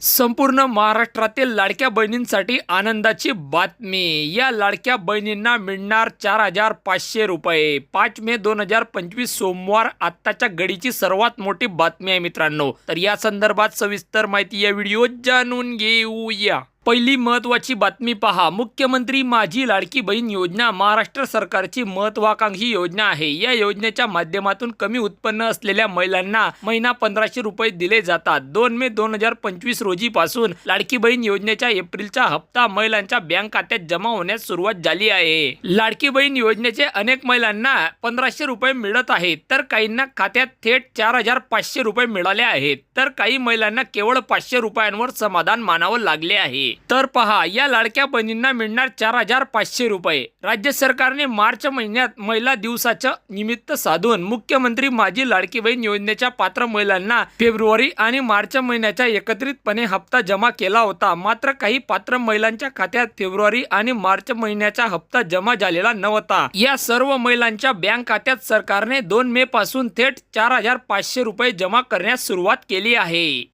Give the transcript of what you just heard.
संपूर्ण महाराष्ट्रातील लाडक्या बहिणींसाठी आनंदाची बातमी. या लाडक्या बहिणींना मिळणार चार हजार पाचशे रुपये. पाच मे दोन हजार पंचवीस सोमवार आत्ताच्या घडीची सर्वात मोठी बातमी आहे मित्रांनो. तर या संदर्भात सविस्तर माहिती या व्हिडिओ जाणून घेऊया. पहिली महत्त्वाची बातमी पहा. मुख्यमंत्री माझी लाडकी बहीण योजना महाराष्ट्र सरकारची महत्वाकांक्षी योजना आहे. या योजनेच्या माध्यमातून कमी उत्पन्न असलेल्या महिलांना महिना पंधराशे रुपये दिले जातात. दोन मे दोन हजार पंचवीस रोजी पासून लाडकी बहीण योजनेच्या एप्रिलचा हप्ता महिलांच्या बँक खात्यात जमा होण्यास सुरुवात झाली आहे. लाडकी बहीण योजनेचे अनेक महिलांना पंधराशे रुपये मिळत आहेत. तर काहींना खात्यात थेट चार हजार पाचशे रुपये मिळाले आहेत. तर काही महिलांना केवळ पाचशे रुपयांवर समाधान मानावं लागले आहे. तर पहा या लाडक्या बहिणींना मिळणार चार हजार पाचशे रुपये. राज्य सरकारने मार्च महिन्यात महिला दिवसाच्या निमित्त साधून मुख्यमंत्री माझी लाडकी बहीण योजनेच्या पात्र महिलांना फेब्रुवारी आणि मार्च महिन्याच्या एकत्रितपणे हप्ता जमा केला होता. मात्र काही पात्र महिलांच्या खात्यात फेब्रुवारी आणि मार्च महिन्याचा हप्ता जमा झालेला नव्हता. या सर्व महिलांच्या बँक खात्यात सरकारने दोन मे पासून थेट चार हजार पाचशे रुपये जमा करण्यास सुरुवात केली आहे.